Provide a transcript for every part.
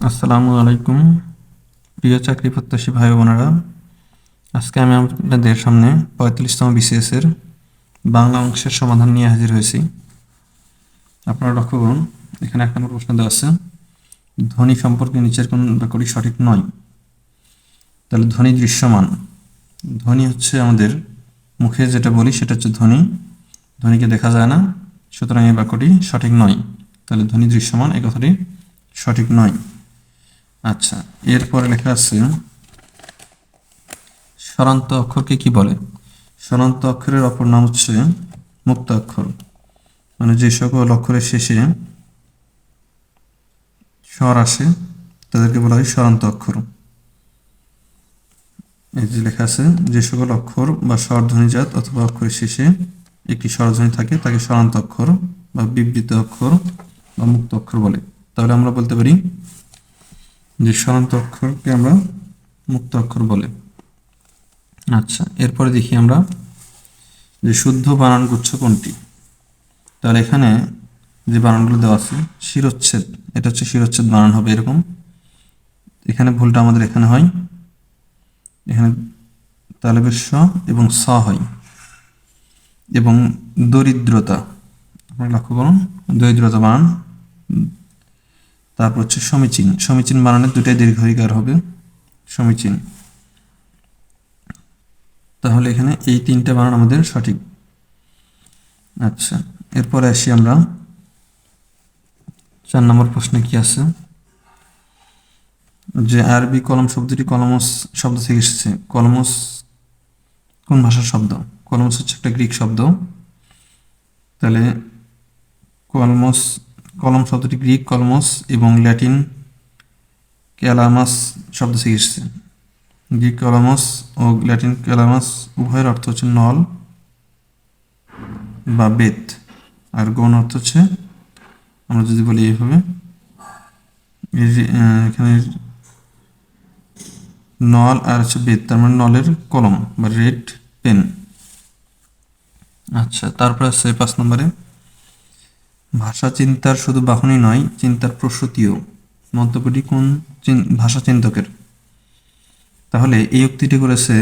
আসসালামু আলাইকুম, প্রিয় চাকরি প্রত্যাশী ভাই বোনেরা। আজকে আমি আপনাদের সামনে পঁয়তাল্লিশতম বিসিএস এর বাংলা অংশের সমাধান নিয়ে হাজির হয়েছি। আপনারা লক্ষ্য করুন, এখানে এক নম্বর প্রশ্ন দেওয়া আছে, ধ্বনি সম্পর্কে নিচের কোন বাক্যটি সঠিক নয়। তাহলে ধ্বনি দৃশ্যমান। ধ্বনি হচ্ছে আমাদের মুখে যেটা বলি সেটা হচ্ছে ধ্বনি। ধ্বনিকে দেখা যায় না, সুতরাং এই বাক্যটি সঠিক নয়। তাহলে ধ্বনি দৃশ্যমান, এই কথাটি সঠিক নয়। আচ্ছা এরপরে লেখা আছে, স্বরান্ত অক্ষরকে কি বলে? স্বরান্ত অক্ষরের অপর নাম হচ্ছে মুক্ত অক্ষর। মানে যে সকল অক্ষরের শেষে স্বর আসে, তাদেরকে বলা হয় স্বরান্ত অক্ষর। এই যে লেখা আছে, যে সকল অক্ষর বা স্বরধ্বনিজাত অথবা অক্ষরের শেষে একটি স্বরধ্বনি থাকে, তাকে স্বরান্ত অক্ষর বা বিবৃত অক্ষর বা মুক্ত অক্ষর বলে। তাহলে আমরা বলতে পারি যে স্বরান্ত অক্ষরকে আমরা মুক্ত অক্ষর বলে। আচ্ছা এরপরে দেখি আমরা যে শুদ্ধ বানান গুচ্ছ কোনটি? তাহলে এখানে যে বানানগুলো দেওয়া আছে, শিরোচ্ছেদ, এটা হচ্ছে শিরোচ্ছেদ বানান হবে এরকম। এখানে ভুলটা আমাদের এখানে হয়। এখানে তালেবের স এবং স হয়। এবং দরিদ্রতা, আপনারা লক্ষ্য করুন, দরিদ্রতা বানান তারপর হচ্ছে সমীচীন। সমীচীন বানানের দুটাই দীর্ঘিকার হবে। সমীচীন। তাহলে এখানে এই তিনটা বানান আমাদের সঠিক। আচ্ছা এরপরে আসি আমরা। চার নম্বর প্রশ্নে কি আছে? যে আরবি কলম শব্দটি কলমস শব্দ থেকে এসেছে। কলমস কোন ভাষার শব্দ? কলমস হচ্ছে একটা গ্রিক শব্দ। তাহলে কলমস কলম শব্দটি গ্রিক কলমস এবং ল্যাটিন ক্যালামাস শব্দ থেকে এসেছে। গ্রিক কলামাস ও ল্যাটিন ক্যালামাস উভয়ের অর্থ হচ্ছে নল বা বেত। আর গণ অর্থ হচ্ছে, আমরা যদি বলি এইভাবে এখানে নল আর হচ্ছে বেত, তার মানে নলের কলম বা রেড পেন। আচ্ছা তারপরে আছে পাঁচ নম্বরে। ভাষা চিন্তার শুধু বাহনই নয়, চিন্তার প্রসূতিও। মন্তব্যটি কোন ভাষা চিন্তকের? তাহলে এই উক্তিটি করেছে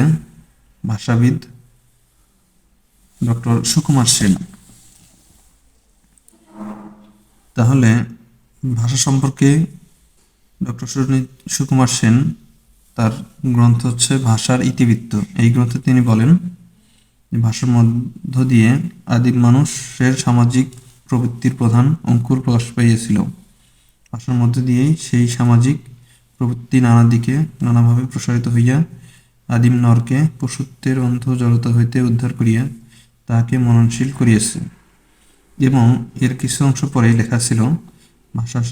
ভাষাবিদ ডক্টর সুকুমার সেন। তাহলে ভাষা সম্পর্কে ডক্টর সুকুমার সেন তার গ্রন্থ হচ্ছে ভাষার ইতিবৃত্ত। এই গ্রন্থে তিনি বলেন ভাষার মধ্য দিয়ে আদিম মানুষের সামাজিক প্রবৃত্তির প্রধান অঙ্কুর প্রকাশ পাইয়াছিল। ভাষার মধ্য দিয়েই সেই সামাজিক প্রবৃত্তি নানা দিকে নানাভাবে প্রসারিত হইয়া আদিম নরকে পশুত্বের অন্ধ জড়তা হইতে উদ্ধার করিয়া তাহাকে মননশীল করিয়াছে। এবং এর কিছু অংশ পরে লেখা ছিল, ভাষা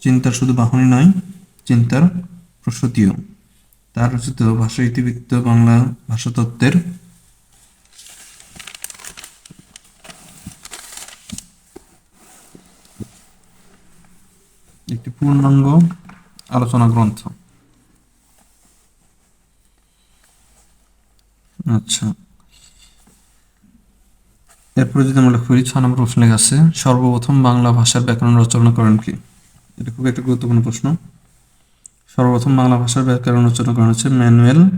চিন্তার শুধু বাহনই নয়, চিন্তার প্রসূতিও। তার রচিত ভাষা ইতিবৃত্ত বাংলা ভাষাতত্ত্বের পূর্ণাঙ্গ আলোচনা গ্রন্থ। আচ্ছা। এরপরে যদি আমরা করি, ছ নম্বর প্রশ্ন লেখা আছে, সর্বপ্রথম বাংলা ভাষার ব্যাকরণ রচনা করেন কি? এটা খুব একটা গুরুত্বপূর্ণ প্রশ্ন। সর্বপ্রথম বাংলা ভাষার ব্যাকরণ রচনা করেন হচ্ছে ম্যানুয়েল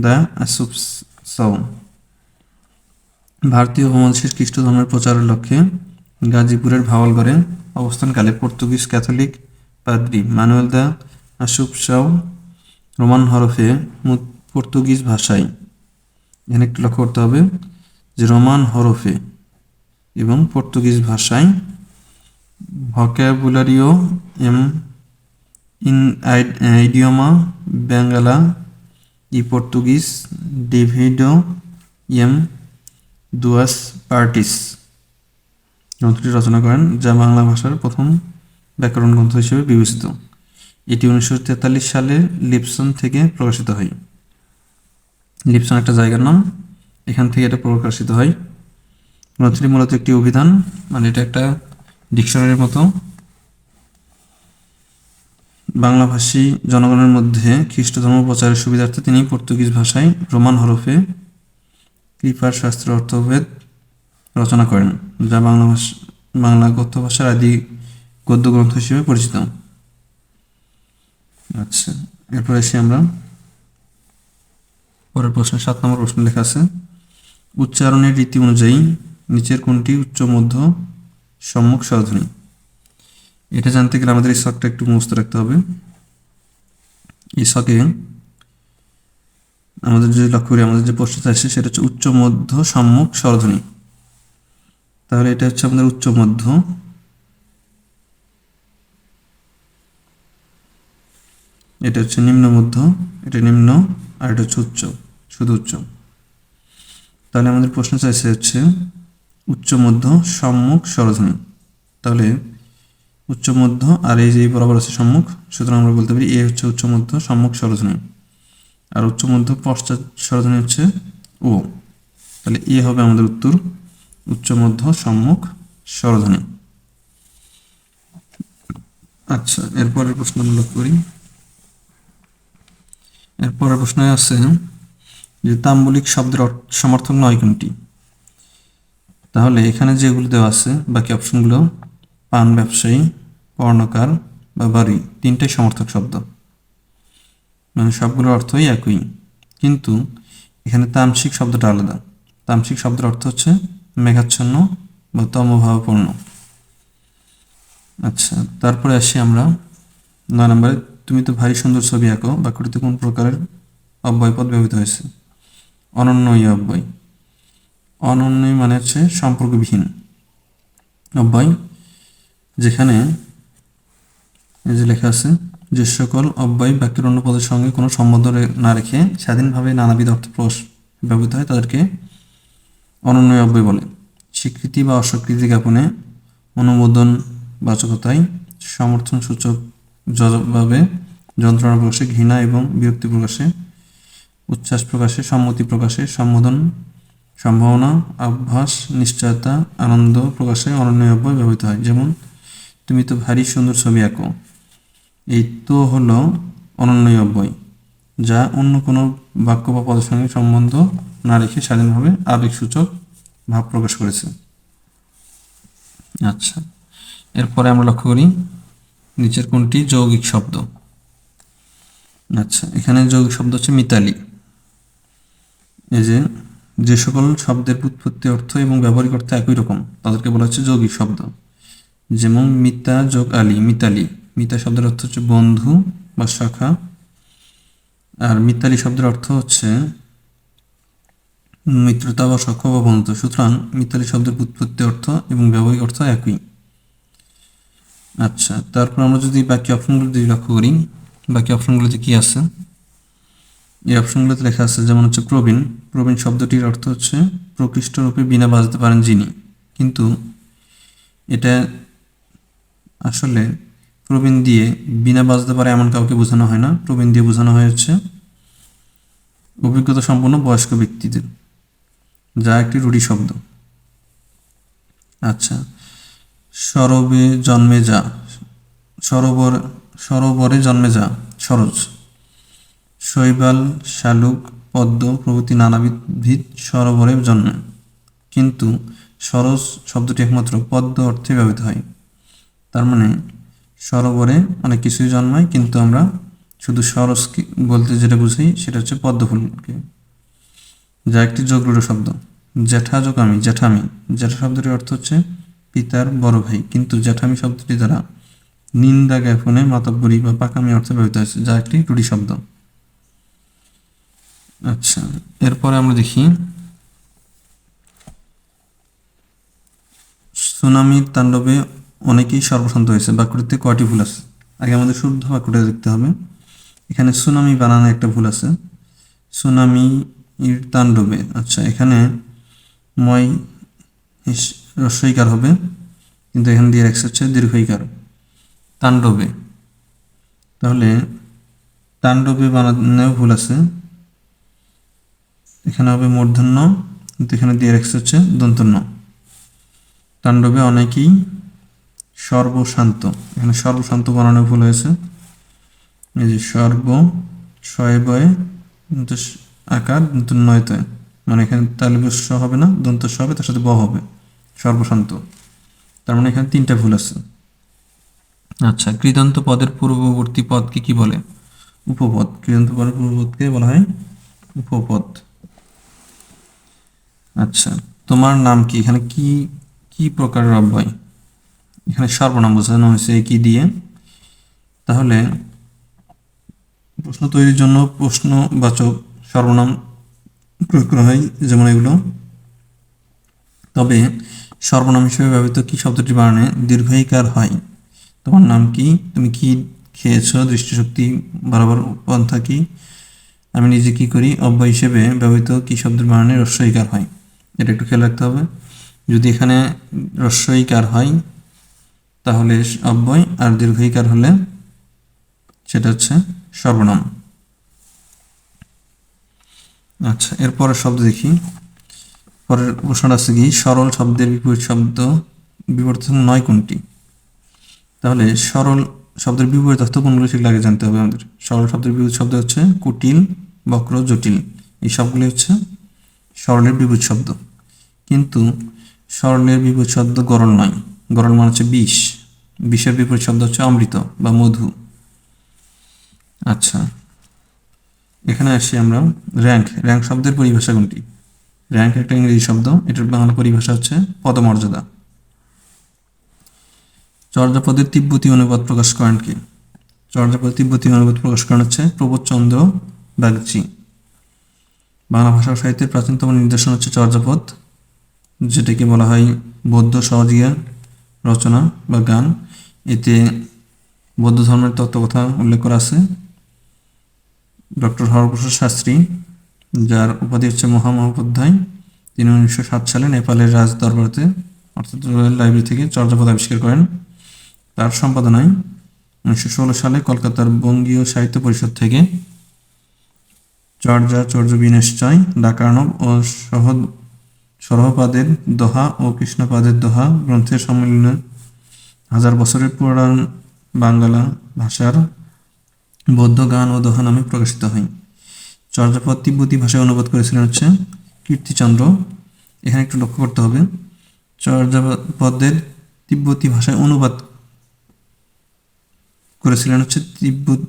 দ্য ভারতীয় উপমহাদেশের খ্রিস্ট ধর্মের প্রচারের লক্ষ্যে গাজীপুরের ভাওয়ালগড়ে অবস্থানকালে পর্তুগিজ ক্যাথলিক পাদ্রি মানুয়েল দা আশুপসাও রোমান হরফে পর্তুগিজ ভাষায়। এখানে একটু লক্ষ্য করতে হবে যে রোমান হরফে এবং পর্তুগিজ ভাষায় ভক্যাবুলারিও এম ইন ইডিওমা বেঙ্গালা ই পর্তুগিজ ডেভিডো এম দুয়াস পার্টিস গ্রন্থটি রচনা করেন যা বাংলা ভাষার প্রথম ব্যাকরণ গ্রন্থ হিসেবে বিবেচিত। এটি উনিশশো তেতাল্লিশ সালে লিপসন থেকে প্রকাশিত হয়। লিপসন একটা জায়গার নাম। এখান থেকে এটা প্রকাশিত হয়। গ্রন্থটি মূলত একটি অভিধান মানে এটা একটা ডিকশনারির মতো। বাংলাভাষী জনগণের মধ্যে খ্রিস্ট ধর্ম প্রচারের সুবিধার্থে তিনি পর্তুগিজ ভাষায় রোমান হরফে কৃপার শাস্ত্র অর্থভেদ রচনা করেন, যা বাংলা ভাষা, বাংলা গদ্য ভাষার আদি গদ্য গ্রন্থ হিসেবে পরিচিত। আচ্ছা এরপরে এসে আমরা। পরের প্রশ্নে সাত নম্বর প্রশ্ন লেখা আছে, উচ্চারণের রীতি অনুযায়ী নিচের কোনটি উচ্চ, মধ্য, সম্মুখ স্বরধ্বনি এটা জানতে গেলে আমাদের এই শখটা একটু মুখস্থ রাখতে হবে। এই শখে আমাদের যদি লক্ষ্য করি, আমাদের যে প্রশ্নটা আসছে সেটা হচ্ছে উচ্চ, মধ্য, সম্মুখ স্বরধ্বনি তাহলে এটা হচ্ছে আমাদের উচ্চ, মধ্য এটা হচ্ছে নিম্ন মধ্য, এটা নিম্ন আর এটা হচ্ছে উচ্চ, শুধু উচ্চ। তাহলে আমাদের প্রশ্ন চাইছে হচ্ছে উচ্চ, মধ্য, সম্মুখ, স্বরধ্বনি। তাহলে উচ্চ, মধ্য আর এই যে বরাবর আছে সম্মুখ, সুতরাং আমরা বলতে পারি এ হচ্ছে উচ্চ, মধ্য, সম্মুখ, স্বরধ্বনি। আর উচ্চ, মধ্য, পশ্চাৎ স্বরধ্বনি হচ্ছে ও। তাহলে এ হবে আমাদের উত্তর, উচ্চ, মধ্য, সম্মুখ, স্বরধ্বনি। আচ্ছা এরপরের প্রশ্ন আমরা করি। এরপরের প্রশ্ন আছে যে তাম্বলিক শব্দের সমর্থক নয় কোনটি? তাহলে এখানে যেগুলো দেওয়া আছে, বাকি অপশনগুলো, পান ব্যবসায়ী, পর্ণকার বা বাড়ি, তিনটাই সমর্থক শব্দ। মানে সবগুলোর অর্থই একই। কিন্তু এখানে তামসিক শব্দটা আলাদা। তামসিক শব্দের অর্থ হচ্ছে মেঘাচ্ছন্ন বা তমভাবপূর্ণ। আচ্ছা তারপরে আসি আমরা নয় নম্বরে তুমি তো ভারী সুন্দর ছবি আঁকো বাক্যটিতে কোন প্রকারের অব্যয়পদ ব্যবহৃত হয়েছে? অনন্যই অব্যয়। অনন্যই মানে হচ্ছে সম্পর্কবিহীন। অব্যয়, যেখানে যে লেখা আছে, যে সকল অব্যয় বাক্যের অন্য পদের সঙ্গে কোনো সম্বন্ধ না রেখে স্বাধীনভাবে নানাবিধ অর্থ ব্যবহৃত হয়, তাদেরকে অনন্যয় অব্যয় বলে। স্বীকৃতি বা অস্বীকৃতি জ্ঞাপনে অনুমোদন বাচকতায় সমর্থন সূচক জবাবে যন্ত্রণা প্রকাশে, ঘৃণা এবং বিরক্তি প্রকাশে, উচ্ছ্বাস প্রকাশে, সম্মতি প্রকাশে, সম্বোধন, সম্ভাবনা, আভাস, নিশ্চয়তা, আনন্দ প্রকাশে অনন্যয় অব্যয় ব্যবহৃত হয়। যেমন, তুমি তো ভারী সুন্দর ছবি আঁকো। এই তো হলো অনন্যয় অব্যয় যা অন্য কোনো বাক্য বা পদের সঙ্গে সম্বন্ধ না রেখে স্বাধীনভাবে আবেগসূচক ভাব প্রকাশ করেছে। আচ্ছা এরপরে আমরা লক্ষ্য করি নিচের কোনটি? যৌগিক শব্দ। আচ্ছা এখানে যৌগিক শব্দ হচ্ছে মিতালি। এই যে যে সকল শব্দের উৎপত্তি অর্থ এবং ব্যবহারিক অর্থ একই রকম, তাদেরকে বলা হচ্ছে যৌগিক শব্দ। যেমন মিতা, যোগ, আলী, মিতালি। মিতা শব্দের অর্থ হচ্ছে বন্ধু বা শাখা। আর মিতালি শব্দের অর্থ হচ্ছে মিত্রতা বা সখ্য বা বন্ধু সুতরাং মিতালি শব্দের উৎপত্তি অর্থ এবং ব্যবহারিক অর্থ একই। আচ্ছা তারপর আমরা যদি বাকি অপশনগুলো যদি লক্ষ্য করি, বাকি অপশনগুলোতে কি আছে? এই অপশনগুলোতে লেখা আছে, যেমন হচ্ছে প্রবীণ। প্রবীণ শব্দটির অর্থ হচ্ছে প্রকৃষ্ট রূপে বিনা বাজতে পারেন যিনি। কিন্তু এটা আসলে প্রবীণ দিয়ে বিনা বাজতে পারে এমন কাউকে বোঝানো হয় না। প্রবীণ দিয়ে বোঝানো হয় হচ্ছে অভিজ্ঞতা সম্পন্ন বয়স্ক ব্যক্তিদের। যা একটি রুঢ়ি শব্দ। আচ্ছা সরবে জন্মে যা। সরোবর, সরোবরে জন্মে যা, সরোজ। শৈবাল, শালুক, পদ্ম প্রভৃতি নানাবিধ সরোবরে জন্মে। কিন্তু সরস শব্দটি একমাত্র পদ্ম অর্থে ব্যবহৃত হয়। তার মানে সরোবরে অনেক কিছুই জন্মায়, কিন্তু আমরা শুধু সরস বলতে যেটা বুঝি সেটা হচ্ছে পদ্মফুলকে। যা একটি যোগরূঢ় শব্দ। জ্যাঠা যোগ আমি জ্যাঠামি। জ্যাঠা শব্দটির অর্থ হচ্ছে পিতার বড় ভাই। কিন্তু জ্যাঠামি শব্দটি দ্বারা নিন্দা জ্ঞাপনে মাতব্বরি বা পাকামি অর্থে ব্যবহৃত হয়েছে, যা একটি রুঢ়ি শব্দ। আচ্ছা এরপরে আমরা দেখি, সুনামির তাণ্ডবে অনেকেই সর্বশান্ত হয়েছে। বাক্যটিতে কয়টি ভুল আছে? আগে আমাদের শুদ্ধ বাক্যটা দেখতে হবে। এখানে সুনামি বানানো একটা ভুল আছে। সুনামি তাণ্ডবে আচ্ছা এখানে ময় রস্বইকার হবে, কিন্তু এখানে দিয়ে রাখছে হচ্ছে দীর্ঘইকার, তাণ্ডবে। তাহলে তাণ্ডবে বানানো ভুল আছে। এখানে হবে মূর্ধন্য, কিন্তু এখানে দিয়ে রাখছে হচ্ছে দন্তন্য। তাণ্ডবে অনেকেই সর্বশান্ত, এখানে সর্বশান্ত বানানো ভুল হয়েছে। এই যে সর্ব শয়ে কিন্তু স- আকার কিন্তু নয়তয় মানে এখানে তালব্য হবে না দন্ত হবে, তার সাথে ব হবে। সর্বশান্ত। তার মানে এখানে তিনটা ভুল আছে। আচ্ছা কৃদন্ত পদের পূর্ববর্তী পদকে কি বলে? উপপদ। কৃদন্ত পরের পূর্বপদকে বলা হয়? উপপদ। আচ্ছা তোমার নাম কি? এখানে কি কি প্রকারের অব্যয়? এখানে সর্বনাম বোঝানো হয়েছে কি দিয়ে তাহলে প্রশ্ন তৈরির জন্য প্রশ্নবাচক সর্বনাম প্রয়োগ করা হয়, যেমন এগুলো। তবে সর্বনাম হিসেবে ব্যবহৃত কি শব্দটি বানানে দীর্ঘইকার হয়? তোমার নাম কি? তুমি কি খেয়েছো? দৃষ্টিশক্তি বরাবর পন্থা কি? আমি নিজে কি করি? অব্যয় হিসেবে ব্যবহৃত কি শব্দের বানানে রস্বইকার হয়? এটা একটু খেয়াল রাখতে হবে। যদি এখানে রস্বইকার হয়, তাহলে অব্যয় আর দীর্ঘইকার হলে সেটা হচ্ছে সর্বনাম। আচ্ছা এরপরের শব্দ দেখি। পরের প্রশ্নটা আছে কি? সরল শব্দের বিপরীত শব্দ বিবর্তন নয় কোনটি? তাহলে সরল শব্দের বিপরীত অর্থ কোনগুলো সেগুলো আগে জানতে হবে আমাদের। সরল শব্দের বিপরীত শব্দ হচ্ছে কুটিল, বক্র, জটিল। এই সবগুলি হচ্ছে সরলের বিপরীত শব্দ। কিন্তু সরলের বিপরীত শব্দ গরল নয়। গরল মানে হচ্ছে বিষ। বিষের বিপরীত শব্দ হচ্ছে অমৃত বা মধু। আচ্ছা এখানে আসি আমরা র্যাঙ্ক। র্যাঙ্ক শব্দের পরিভাষা কোনটি? র্যাঙ্ক একটা ইংরেজি শব্দ, এটার বাংলা পরিভাষা হচ্ছে পদমর্যাদা। চর্যাপদের তিব্বতী অনুবাদ প্রকাশ করেন কি? চর্যাপদের তিব্বতী অনুবাদ প্রকাশ করেন হচ্ছে প্রবোধচন্দ্র বাগচি বাংলা ভাষা সাহিত্যের প্রাচীনতম নিদর্শন হচ্ছে চর্যাপদ, যেটাকে বলা হয় বৌদ্ধ সহজিয়া রচনা বা গান। এতে বৌদ্ধ ধর্মের তত্ত্বকথা উল্লেখ করা আছে। ডক্টর হরপ্রসাদ শাস্ত্রী যার উপাধি হচ্ছে মহামহোপাধ্যায়। তিনি উনিশশো সাত সালে নেপালের রাজ দরবারতে অর্থাৎ রয়্যাল লাইব্রেরি থেকে চর্যাপদ আবিষ্কার করেন। তার সম্পাদনায় উনিশশো ষোলো সালে কলকাতার বঙ্গীয় সাহিত্য পরিষদ থেকে চর্যা, চর্য বিনেশচয়, ডাকার্ণব ও সহ সরহপাদের দোহা ও কৃষ্ণপাদের দোহা গ্রন্থের সম্মিলনে হাজার বছরের পুরাণ বাংলা ভাষার বৌদ্ধ গান ও দোহা নামে প্রকাশিত হয়। চর্যাপদ তিব্বতী ভাষায় অনুবাদ করেছিলেন হচ্ছে কীর্তিচন্দ্র। এখানে একটু লক্ষ্য করতে হবে। চর্যাপদের তিব্বতী ভাষায় অনুবাদ করেছিলেন হচ্ছে তিব্বত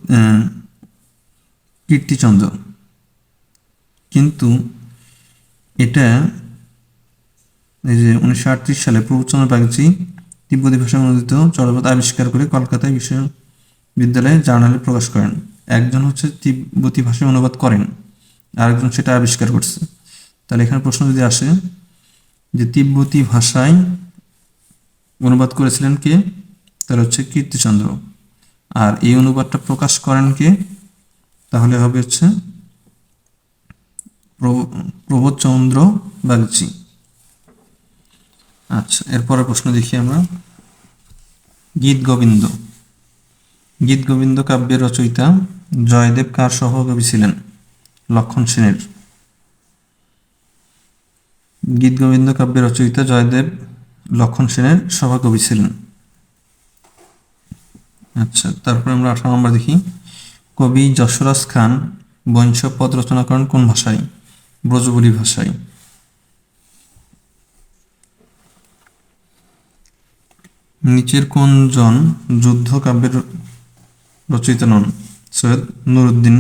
কীর্তিচন্দ্র। কিন্তু এটা এই যে উনিশশো আটত্রিশ সালে প্রভুচন্দ্র বাগচি তিব্বতী ভাষায় অনুদিত চর্যাপদ আবিষ্কার করে কলকাতায় বিশ্ববিদ্যালয়ে জার্নালে প্রকাশ করেন। একজন হচ্ছে তিব্বতী ভাষায় অনুবাদ করেন, আরেকজন সেটা আবিষ্কার করছে। তাহলে এখানে প্রশ্ন যদি আসে যে তিব্বতী ভাষায় অনুবাদ করেছিলেন কে? তাহলে হচ্ছে কীর্তিচন্দ্র। আর এই অনুবাদটা প্রকাশ করেন কে? তাহলে হবে হচ্ছে প্রবোধচন্দ্র বাগচি। আচ্ছা এরপরের প্রশ্ন দেখি আমরা। গীত গোবিন্দ। গীত গোবিন্দ কাব্যের রচয়িতা জয়দেব কার সহকবি ছিলেন, লক্ষণ সেনের। গীত গোবিন্দ কাব্যের রচয়িতা জয়দেব, লক্ষণ সেনের সভাকবি ছিলেন। আচ্ছা তারপরে আমরা আঠারো নম্বর দেখি। কবি যশোরাজ খান বংশ পদ রচনা করেন কোন ভাষায়? ব্রজবুলি ভাষায়। নিচের কোন জন যুদ্ধ কাব্যের রচয়িতা নন। সৈয়দ নুরুদ্দিন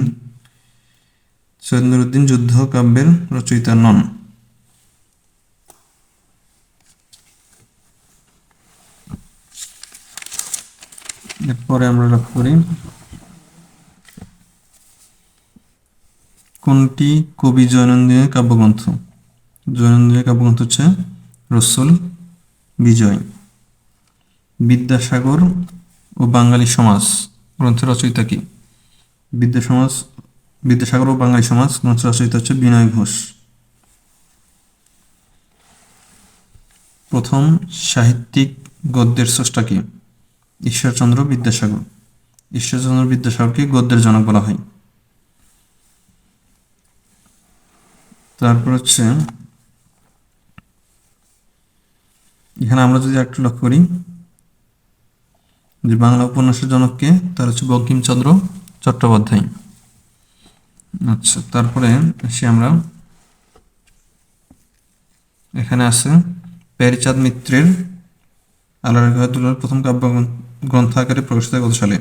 সৈয়দ নুরুদ্দিন যুদ্ধ কাব্যের রচয়িতা নন। এরপরে আমরা লক্ষ্য করি, কোনটি কবি জয়নন্দিনের কাব্যগ্রন্থ? জয়নন্দিনের কাব্যগ্রন্থ হচ্ছে রসুল বিজয়, বিদ্যাসাগর ও বাঙালি সমাজ। গ্রন্থের রচয়িতা কি? বিদ্যাসমাজ বিদ্যাসাগর ও বাঙালি সমাজ, গ্রন্থের রচয়িতা হচ্ছে বিনয় ঘোষ। প্রথম সাহিত্যিক গদ্যের স্রষ্টা কি? ঈশ্বরচন্দ্র বিদ্যাসাগর। ঈশ্বরচন্দ্র বিদ্যাসাগরকে গদ্যের জনক বলা হয়। তারপর হচ্ছে, এখানে আমরা যদি একটু লক্ষ্য করি যে বাংলা উপন্যাসের জনককে তার হচ্ছে বঙ্কিমচন্দ্র চট্টোপাধ্যায়। আচ্ছা তারপরে আসি আমরা। এখানে আছে, প্যারিচাঁদ মিত্রের আল্লাহ প্রথম কাব্য গ্রন্থ আকারে প্রকাশিত কত সালে?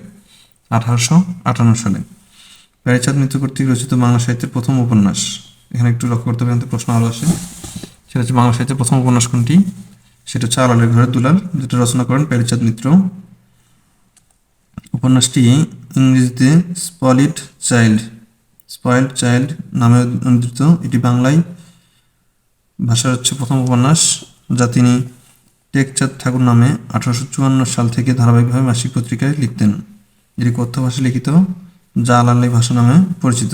আঠারোশো আটান্ন সালে। প্যারিচাঁদ মিত্র কর্তৃক রচিত বাংলা সাহিত্যের প্রথম উপন্যাস। এখানে একটু লক্ষ্য করতে হবে প্রশ্ন আরও আসে সেটা হচ্ছে বাংলা সাহিত্যের প্রথম উপন্যাস কোনটি? সেটা হচ্ছে আলালের ঘরের দুলাল যেটা রচনা করেন প্যারিচাঁদ মিত্র। উপন্যাসটি ইংরেজিতে স্পলিট চাইল্ড, স্পয়েলড চাইল্ড নামে অনুদিত এটি বাংলায় ভাষার হচ্ছে প্রথম উপন্যাস, যা তিনি টেকচাঁদ ঠাকুর নামে আঠারোশো চুয়ান্ন সাল থেকে ধারাবাহিকভাবে মাসিক পত্রিকায় লিখতেন। এটি কথ্য ভাষায় লিখিত, যা আলালি ভাষা নামে পরিচিত।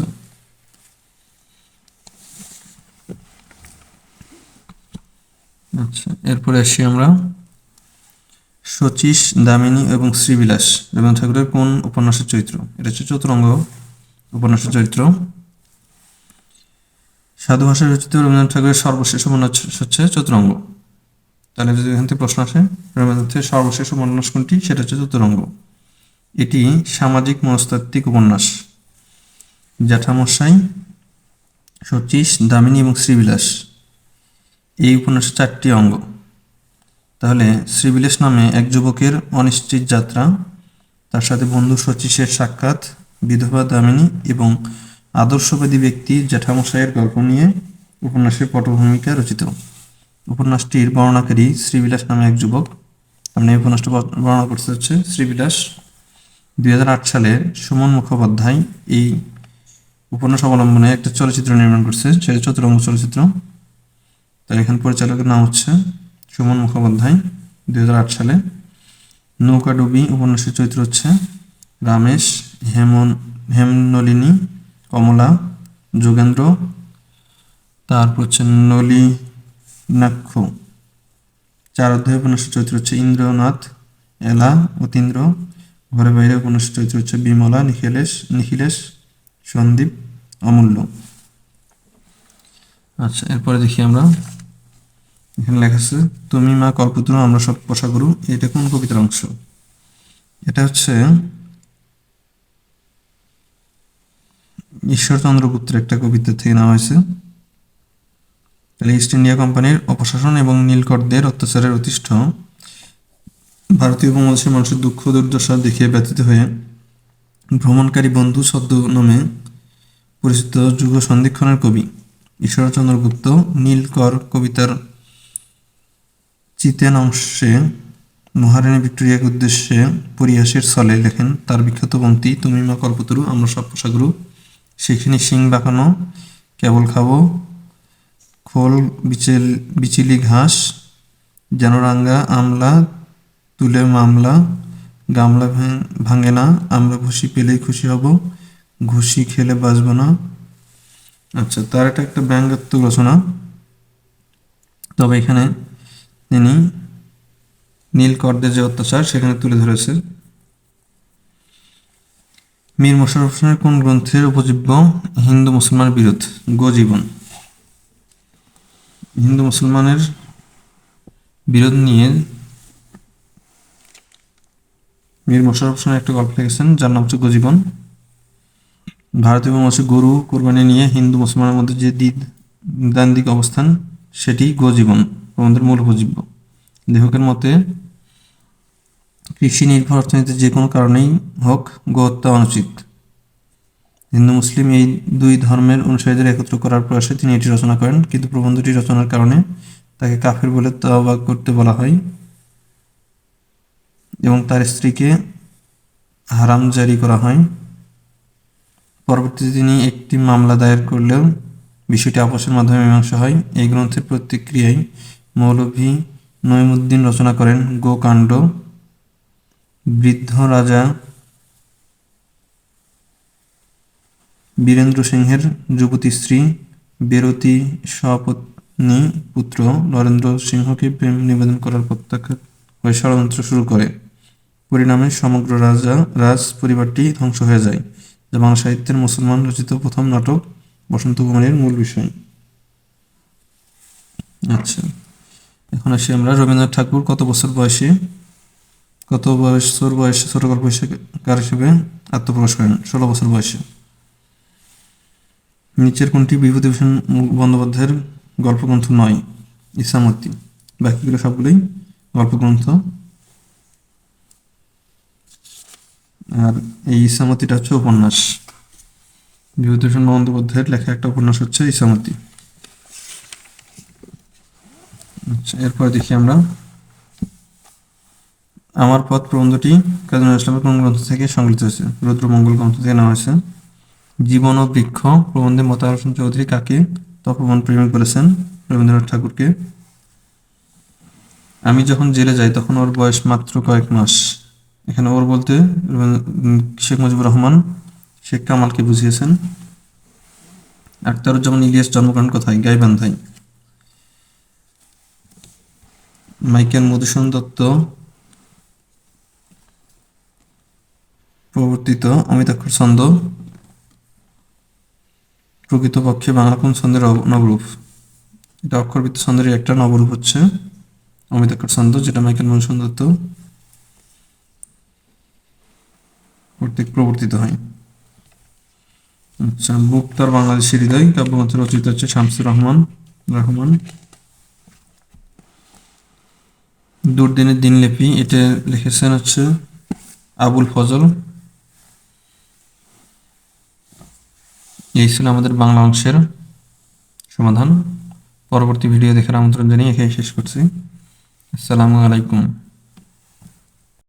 আচ্ছা এরপরে আসি আমরা। শচীশ দামিনী এবং শ্রীবিলাস। রবীন্দ্রনাথ ঠাকুরের কোন উপন্যাসের চরিত্র? এটা হচ্ছে চতুরঙ্গ উপন্যাসের চরিত্র। সাধু ভাষায় রচিত রবীন্দ্রনাথ ঠাকুরের সর্বশেষ উপন্যাস হচ্ছে চতুরঙ্গ তাহলে যদি এখান থেকে প্রশ্ন আসে, রবীন্দ্রনাথের সর্বশেষ উপন্যাস কোনটি? সেটা হচ্ছে চতুরঙ্গ এটি সামাজিক মনস্তাত্ত্বিক উপন্যাস। জ্যাঠামশাই শচীশ দামিনী এবং শ্রীবিলাস। এই উপন্যাসের চারটি অঙ্গ। তাহলে শ্রীবিলাস নামে এক যুবকের অনিশ্চিত যাত্রা, তার সাথে বন্ধু শচীশের সাক্ষাৎ, বিধবা দামিনী এবং আদর্শবাদী ব্যক্তি জ্যাঠামশাইয়ের গল্প নিয়ে উপন্যাসের পটভূমিকা রচিত। উপন্যাসটির বর্ণনাকারী শ্রীবিলাস নামে এক যুবক। আপনি এই উপন্যাসটা বর্ণনা করতে হচ্ছে শ্রীবিলাস দুই হাজার আট সালে সুমন মুখোপাধ্যায় এই উপন্যাস অবলম্বনে একটা চলচ্চিত্র নির্মাণ করছে সেটা চতুরঙ্গ চলচ্চিত্র। তার এখানে পরিচালকের নাম হচ্ছে সুমন মুখোপাধ্যায় দু হাজার আট সালে। নৌকাডুবি উপন্যাসের চরিত্র হচ্ছে রামেশ, হেমন, হেমনলিনী, কমলা, যোগেন্দ্র। তারপর হচ্ছে নলিনাক্ষ চার অধ্যায় উপন্যাসের চরিত্র হচ্ছে ইন্দ্রনাথ, এলা, অতীন্দ্র। ঘরে বাইরে উপন্যাসের চরিত্র হচ্ছে বিমলা, নিখিলেশ নিখিলেশ, সন্দীপ, অমূল্য। আচ্ছা এরপরে দেখি আমরা এখানে লেখা আছে, তুমি মা কল্পতরু, আমরা সব পোষাগুরু এটা কোন কবিতার অংশ? এটা হচ্ছে ঈশ্বরচন্দ্র গুপ্তের একটা কবিতা থেকে নেওয়া হয়েছে। তাহলে ইস্ট ইন্ডিয়া কোম্পানির অপশাসন এবং নীলকরদের অত্যাচারের অতিষ্ঠ। ভারতীয় উপমহাদেশের মানুষের দুঃখ দুর্দশা দেখিয়ে ব্যতীত হয়ে ভ্রমণকারী বন্ধু ছদ্ম নামে পরিচিত যুগ সন্ধিক্ষণের কবি ঈশ্বরচন্দ্র গুপ্ত নীলকর কবিতার চিতেন অংশে মহারানী ভিক্টোরিয়াকে উদ্দেশ্যে পরিহাসের ছলে লেখেন, তার বিখ্যাত পঙ্ক্তি, তুমি মা কল্পতরু, আমরা সব পোষাগুরু সেখানে শিং বাঁকানো, কেবল খাব, খোল, বিচেল, বিচিলি ঘাস যেন রাঙ্গা আমলা, তুলে মামলা, গামলা ভাঙে না, আমরা ঘুষি পেলেই খুশি হব, ঘুষি খেলে বাঁচব না। আচ্ছা তার এটা একটা ব্যঙ্গাত্মক রচনা। তবে এখানে তিনি নীলকরদের যে অত্যাচার, সেখানে তুলে ধরেছে। মীর মোশাররফ হোসেনের কোন গ্রন্থের উপজীব্য? হিন্দু মুসলমানের বিরোধ গোজীবন হিন্দু মুসলমানের বিরোধ নিয়ে মীর মোশাররফ হোসেন একটা গল্প লিখেছেন, যার নাম হচ্ছে গোজীবন ভারতীয় উপমহাদেশে গরু কোরবানি নিয়ে হিন্দু মুসলমানের মধ্যে যে দ্বিদ দ্বান্দ্বিক অবস্থান, সেটি গোজীবন আমাদের মূল উপজীব্য। লেখকের মতে, কৃষি নির্ভর অর্থনীতির যে কোনো কারণেই হোক গো হত্যা অনুচিত। হিন্দু, মুসলিম এই দুই ধর্মের অনুসারীদের একত্র করার প্রয়াসে তিনি এটি রচনা করেন, কিন্তু প্রবন্ধটি রচনার কারণে তাকে কাফের বলে তওবা করতে বলা হয় এবং তার স্ত্রীকে হারাম জারি করা হয়। পরবর্তীতে তিনি একটি মামলা দায়ের করলেও বিষয়টি আপোষের মাধ্যমে মীমাংসা হয়। এই গ্রন্থের প্রতিক্রিয়ায় মৌলভী নইমুদ্দিন রচনা করেন গোকাণ্ড। বৃদ্ধ রাজা বীরেন্দ্র সিংহের যুবতী স্ত্রী বেরতি সপত্নী পুত্র নরেন্দ্র সিংহকে প্রেম নিবেদন করার প্রত্যাখ্যাত হয়ে ষড়যন্ত্র শুরু করে। পরিণামে সমগ্র রাজা, রাজ পরিবারটি ধ্বংস হয়ে যায়, যা বাংলা সাহিত্যের মুসলমান রচিত প্রথম নাটক বসন্ত কুমারের মূল বিষয়। আচ্ছা। এখন আসি আমরা। রবীন্দ্রনাথ ঠাকুর কত বছর বয়সে? কত বছর বয়সে ছোট গল্প কার হিসেবে আত্মপ্রকাশ করেন? ষোলো বছর বয়সে। নিচের কোনটি বিভূতিভূষণ বন্দ্যোপাধ্যায়ের গল্পগ্রন্থ নয়? ইসামতি বাকিগুলো সবগুলোই গল্পগ্রন্থ। আর এই ইসামতিটা হচ্ছে উপন্যাস। বিভূতিভূষণ বন্দ্যোপাধ্যায়ের লেখা একটা উপন্যাস হচ্ছে ইসামতি আচ্ছা এরপর দেখি আমরা। আমার পথ প্রবন্ধটি কাজী নজরুল ইসলামের কোন গ্রন্থ থেকে সংগৃহীত হয়েছে? রুদ্রমঙ্গল গ্রন্থ থেকে নেওয়া হয়েছে। জীবন ও বৃক্ষ প্রবন্ধে মতার হোসেন চৌধুরী কাকে তপবন প্রেমিক বলেছেন? রবীন্দ্রনাথ ঠাকুরকে। আমি যখন জেলে যাই তখন ওর বয়স মাত্র কয়েক মাস। এখানে ওর বলতে শেখ মুজিবুর রহমান, শেখ কামালকে বুঝিয়েছেন। আখতারুজ্জামান ইলিয়াস জন্মগ্রহণ কোথায় গাইবান্ধায়। মাইকেল মধুসূদন দত্ত প্রবর্তিত অমিতাক্ষর ছন্দ প্রকৃতপক্ষে বাংলা কোন ছন্দের নবরূপ? এটা অক্ষরবৃত্ত ছন্দের একটা নবরূপ হচ্ছে অমিতাক্ষর ছন্দ যেটা মাইকেল মধুসূদন দত্ত কর্তৃক প্রবর্তিত হয়। আচ্ছা মুক্তার তার বাংলাদেশের হৃদয় কাব্যগ্রন্থ রচিত হচ্ছে শামসুর রহমান রহমান। দুর্দিনের দিনলিপি এটা লিখেছেন হচ্ছে আবুল ফজল। এই ছিল আমাদের বাংলা অংশের সমাধান। পরবর্তী ভিডিও দেখার আমন্ত্রণ জানিয়ে এখানে শেষ করছি। আসসালামু আলাইকুম।